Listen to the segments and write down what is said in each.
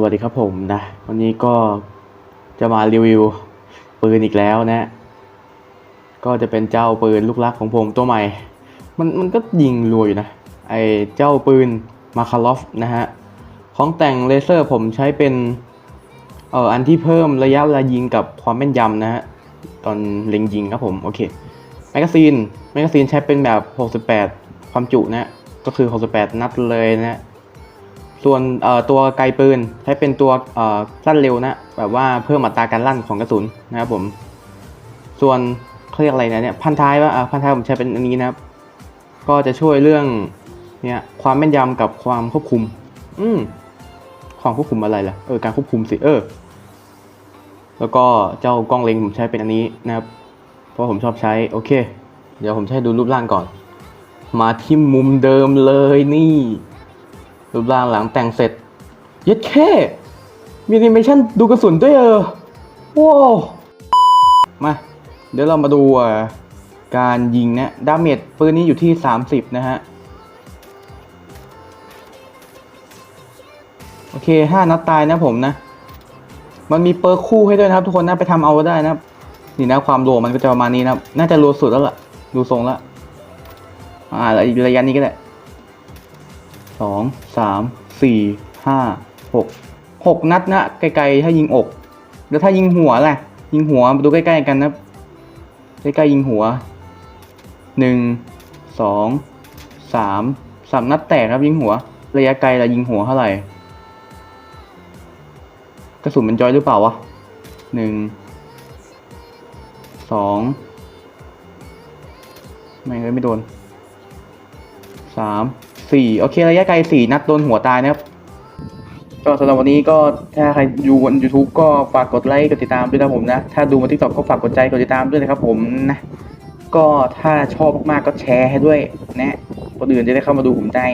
สวัสดีครับผมนะ วันนี้ก็จะมารีวิวปืนอีกแล้วนะ ก็จะเป็นเจ้าปืนลูกรักของผมตัวใหม่ มันมันก็ยิงรัวอยู่นะ ไอเจ้าปืนมาคาลอฟนะฮะ ของแต่งเลเซอร์ผมใช้เป็นเอ่ออันที่เพิ่มระยะเวลายิงกับความแม่นยำนะฮะ ตอนเล็งยิงครับผม โอเค แมกกาซีน แมกกาซีนใช้เป็นแบบ 68 ความจุนะ ก็คือ 68 นัดเลยนะ ส่วนตัวไกลปืนใช้เป็นตัวเอ่อสั้นเร็วนะแบบว่าเพิ่มอัตราการลั่นของกระสุนนะครับผม ส่วนเขาเรียกอะไรนะเนี่ยพันท้ายว่าพันท้ายผมใช้เป็นอันนี้นะครับ ก็จะช่วยเรื่องเนี่ยความแม่นยำกับความควบคุม อืมความควบคุมอะไรล่ะเออการควบคุมสิเออ แล้วก็เจ้ากล้องเล็งผมใช้เป็นอันนี้นะครับ เพราะผมชอบใช้โอเค เดี๋ยวผมให้ดูรูปร่างก่อน มาที่มุมเดิมเลยนี่ รูปร่างหลังแต่งเสร็จเย็ดแค่มีแอนิเมชันดูกระสุนด้วยเออว้าวมาเดี๋ยวเรามาดูการยิงนะดาเมจปืนนี้อยู่ที่ 30 นะฮะ โอเค 5 นัดตายนะผมนะ มันมีเปอร์คู่ให้ด้วยนะครับ ทุกคนนะไปทำเอาได้นะครับ นี่นะความรัวมันก็จะประมาณนี้นะครับ น่าจะรัวสุดแล้วล่ะ ดูทรงล้วอ่าล้วอีกระยะนี้ก็ได้ สองสามสี่ห้าหกหกนัดนะไกลๆถ้ายิงอก แล้วถ้ายิงหัวแหละยิงหัวมาดูใกล้ๆกันนะใกล้ๆยิงหัวหนึ่งสองสามสามนัดแตกครับยิงหัว ระยะไกลละยิงหัวเท่าไหร่กระสุนมันจอยหรือเปล่าวะหนึ่งสองไม่เลยไม่โดนสาม สี่โอเคระยะไกลสี่นัดโดนหัวตายนะครับ ก็สำหรับวันนี้ก็ถ้าใครดูบน YouTube ก็ฝากกดไลค์กดติดตามด้วยนะผมนะ ถ้าดูมาทิกตอกก็ฝากกดใจกดติดตามด้วยนะครับผมนะก็ถ้าชอบมากๆก็แชร์ให้ด้วยนะคนอื่นจะได้เข้ามาดูผมได้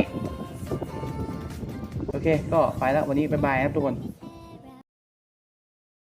โอเค ก็ไปแล้ววันนี้บ๊ายบายครับทุกคน